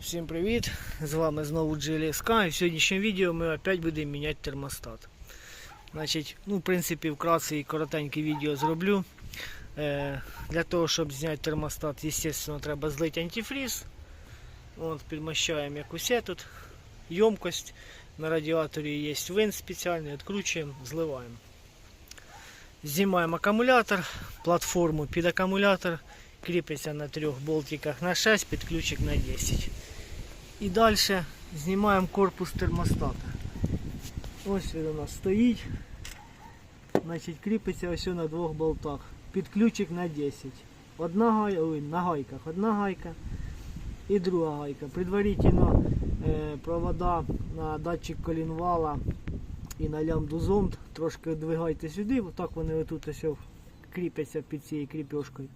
Всім привіт! З вами знову GLSK і в сьогоднішньому відео ми опять будемо міняти термостат. Значить, ну, в принципі, вкратце і коротеньке відео зроблю. Е, для того, щоб зняти термостат, звісно, треба злити антифріз. От, підмощаємо як усе тут. Ємкость. На радіаторі є вин спеціальний, відкручуємо, зливаємо. Знімаємо акумулятор, платформу під акумулятор. Кріпиться на трьох болтиках на 6, під ключик на 10. І далі знімаємо корпус термостата. Ось він у нас стоїть. Значить, кріпиться ось на двох болтах. Під ключик на 10. Одна гайка, ой, на гайках одна гайка і друга гайка. Предварительно е, провода на датчик колінвала і на лямбду зонд трошки видвигайте сюди, отак вони отут ось кріпяться під цією кріпьошкою.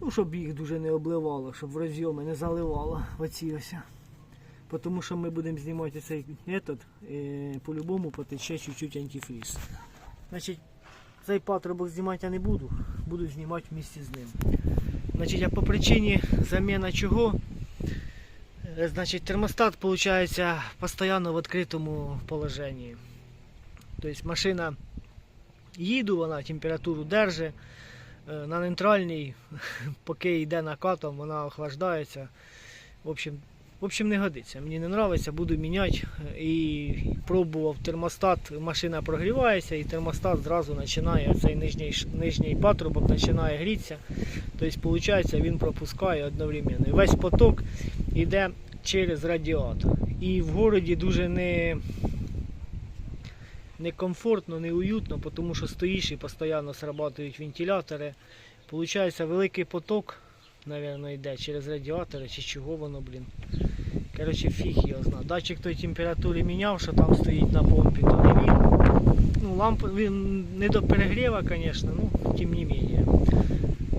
Ну, щоб їх дуже не обливало, щоб в розйоми не заливало оці ось. Тому що ми будемо знімати цей метод, по-любому потече чуть-чуть антифріз. Значить, цей патрубок знімати я не буду, буду знімати в місті з ним. Значить, а по причині заміна чого? Е, Значить, термостат виходить постійно в відкритому положенні. Тобто машина їду, вона температуру держить. Е, На нейтральній, поки йде накатом, вона охлаждається. В общем, в общем, не годиться. Мені не подобається, буду міняти. І пробував термостат, машина прогрівається, і термостат зразу починає, цей нижній, нижній патрубок починає грітися. Тобто, виходить, він пропускає одновременно. Весь поток йде через радіатор. І в городі дуже не, некомфортно, неуютно, тому що стоїш і постійно срабатують вентилятори. Получається великий поток, мабуть, йде через радіатори чи чого воно, блін. Коротше, фіг його зна. Датчик той температури міняв, що там стоїть на помпі, то не. Ну, лампа не до перегріва, звісно, ну, тим не менее.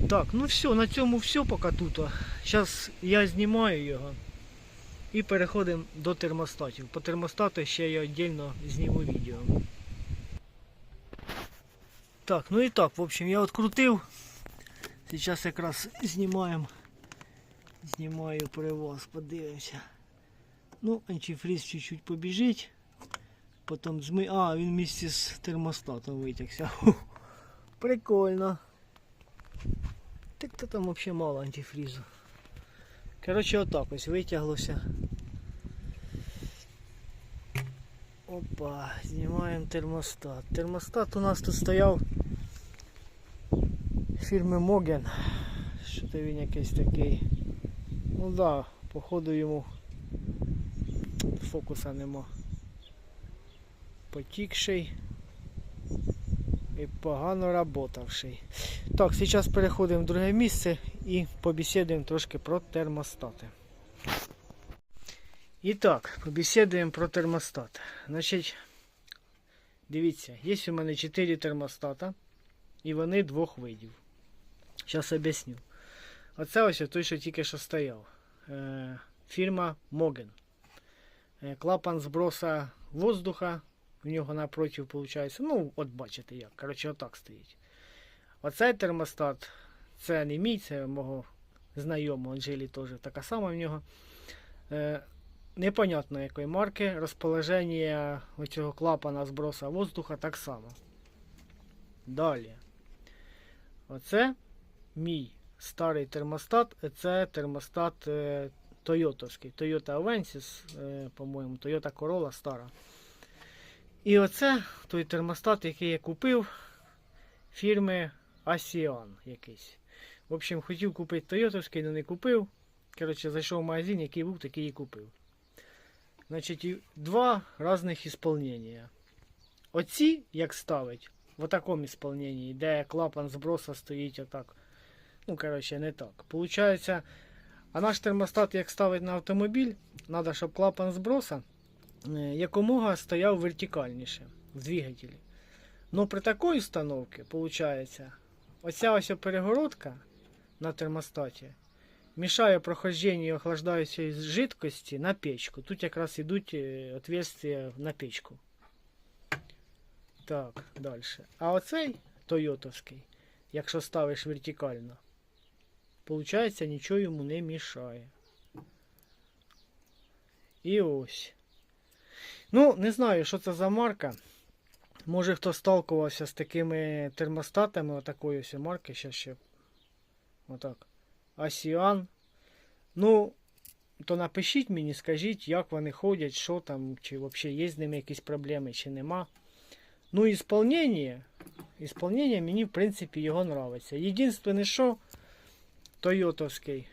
Так, ну все, на цьому все поки тут. Зараз я знімаю його і переходимо до термостатів. По термостату ще я віддільно зніму відео. Так, ну і так, в общем, я відкрутив. Зараз якраз знімаємо. Знімаю привоз, подивимося. Ну, антифриз чуть-чуть побіжить. Потім зми... А, він вместе з термостатом витягся. Прикольно. Так то там взагалі мало антифрізу. Коротше, отак ось витяглося. Опа, знімаємо термостат. Термостат у нас тут стояв фірми Моген. Що то він якийсь такий. Ну да, походу йому фокуса нема. Потікший і погано работавший. Так, зараз переходимо в друге місце і побесідуємо трошки про термостати. І так, побесідуємо про термостат. Значить, дивіться, є у мене 4 термостата, і вони двох видів. Зараз об'ясню. Оце ось той, що тільки що стояв. Е, фірма Моген. Е, клапан зброса воздуха. В нього напротив виходить. Ну, от бачите як. Коротше, отак стоїть. Оцей термостат, це не мій, це мого знайомого Анжелі теж така сама в нього. Е, непонятно якої марки. Розположення оцього клапана зброса воздуха так само. Далі. Оце мій старий термостат. Це термостат е, Тойотовський. Toyota Avensis, е, по-моєму, Toyota Corolla стара. І оце той термостат, який я купив фірми Asian якийсь. В общем, хотів купити Тойотовський, але не купив. Коротше, зайшов в магазин, який був, такий і купив. Значить, два різних ісполнення. Оці, як ставить, в такому ісполненні, де клапан зброса стоїть отак. Ну, коротше, не так. Получається, а наш термостат, як ставить на автомобіль, треба, щоб клапан зброса е, якомога стояв вертикальніше в двигателі. Ну при такій установці, виходить, оця ось перегородка на термостаті мішає прохожденню охлаждаючої жидкості на печку. Тут якраз йдуть е, отверстия на печку. Так, далі. А оцей Тойотовський, якщо ставиш вертикально, Получається, нічого йому не мішає. І ось. Ну, не знаю, що це за марка. Може хто сталкувався з такими термостатами, отакої ось марки, ще ще. Отак. Асіан. Ну, то напишіть мені, скажіть, як вони ходять, що там, чи взагалі є з ними якісь проблеми, чи нема. Ну, ісполнення, ісполнення мені, в принципі, його нравиться. Єдине, що Тойотовський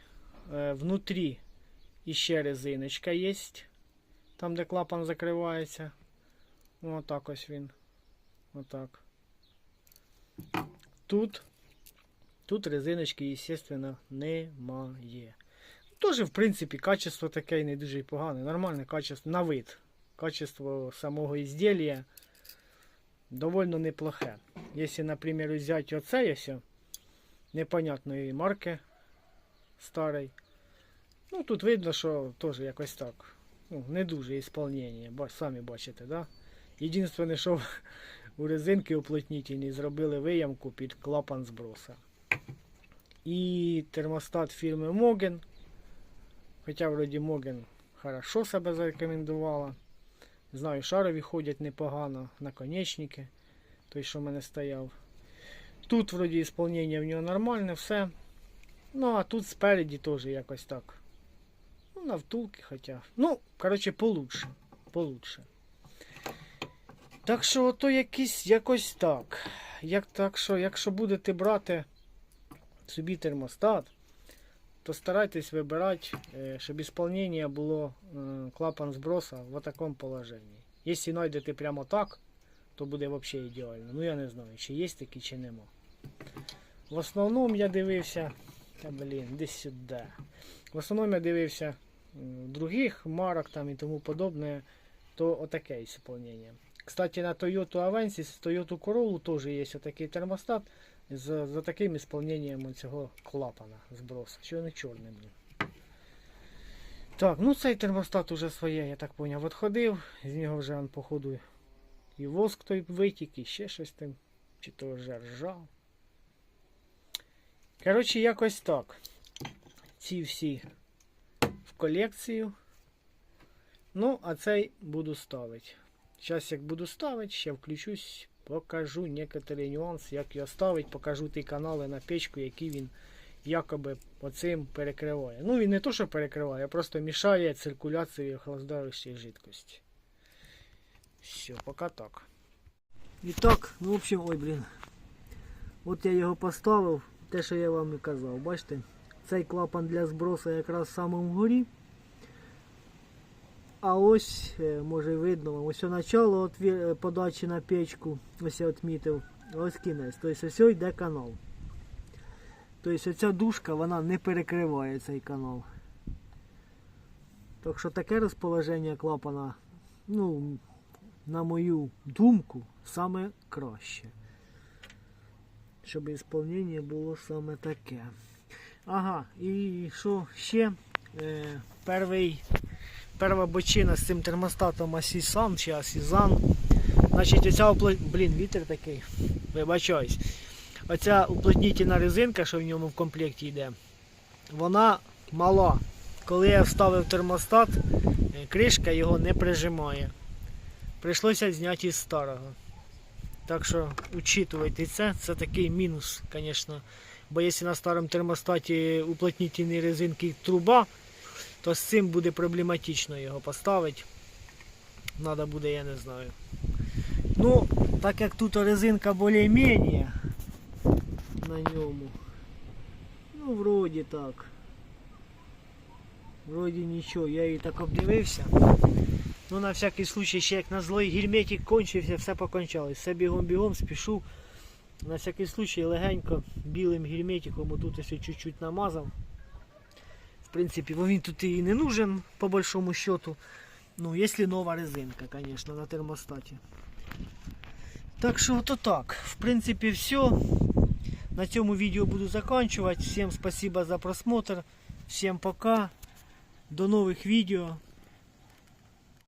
е, внутрі іще резиночка є. Там, де клапан закривається. Отак ось він. Отак. Тут. Тут резиночки, естественно, немає. Тоже, в принципі, качество таке не дуже погане. Нормальне качество на вид. Качество самого ізділля довольно неплохе. Якщо, наприклад, взяти оцей ось непонятної марки старий. Ну, тут видно, що теж якось так. Ну, не дуже ісполнення, самі бачите, да? Єдине, що у резинки уплотнительні зробили виямку під клапан зброса. І термостат фірми Mogen. Хоча вроді Mogen хорошо себе зарекомендувала. Знаю, шарові ходять непогано, наконечники. Той, що в мене стояв. Тут вроді ісполнення в нього нормальне, все. Ну, а тут спереді теж якось так. Ну, на втулки хоча. Ну, коротше, получше. Получше. Так що, ото якийсь якось так. Як так що, якщо будете брати собі термостат, то старайтесь вибирати, е, щоб ісполнення було е, клапан зброса в такому положенні. Якщо знайдете прямо так, то буде взагалі ідеально. Ну я не знаю, чи є такі, чи нема. В основному я дивився. Та блін, десь сюди. В основному я дивився других марок там і тому подобне, то отаке ісполнення. Кстати, на Toyota Avensis, Toyota Corolla теж є отакий термостат з, з таким ісполненням цього клапана збросу. Що не чорний, блін. Так, ну цей термостат уже своє, я так поняв, відходив. З нього вже походу і воск той витік, і ще щось там. Чи то вже ржав. Коротше, якось так. Ці всі в колекцію. Ну, а цей буду ставити. Зараз як буду ставити, ще включусь, покажу некоторі нюанси, як його ставити, покажу ті канали на печку, які він якоби оцим перекриває. Ну він не то, що перекриває, а просто мішає циркуляції охлаждаючої жидкості. Все, поки так. І так, ну в общем, ой, блін. От я його поставив, те, що я вам і казав. Бачите, цей клапан для збросу якраз в вгорі. А ось, е, може видно ось начало е, подачі на печку, ось я відмітив, ось кінець. Тобто ось йде канал. Тобто оця дужка вона не перекриває цей канал. Так що таке розположення клапана, ну, на мою думку, саме краще. Щоб ісполнення було саме таке. Ага, і що ще? Е, перший перша бочина з цим термостатом Асісан чи Асізан. Значить, оця. Блін, вітер такий. Вибачаюсь. Оця уплотнітельна резинка, що в ньому в комплекті йде, вона мала. Коли я вставив термостат, е, кришка його не прижимає. Прийшлося зняти із старого. Так що учитывайте це, це такий мінус, звісно. Бо якщо на старому термостаті уплотнітельні резинки труба, то з цим буде проблематично його поставити. Надо буде, я не знаю. Ну, так як тут резинка більш-менш на ньому. Ну, вроді так. Вроді нічого, я її так обдивився. Ну, на всякий случай, ще як на злой герметик кончився, все покончалось. Все бігом-бігом спішу. На всякий случай легенько білим герметиком отут ось чуть-чуть намазав. В принципі, бо він тут і не нужен, по большому счету. Ну, якщо нова резинка, звісно, на термостаті. Так що ото так. В принципі, все. На цьому відео буду заканчивать. Всем спасибо за просмотр. Всем пока. До новых видео.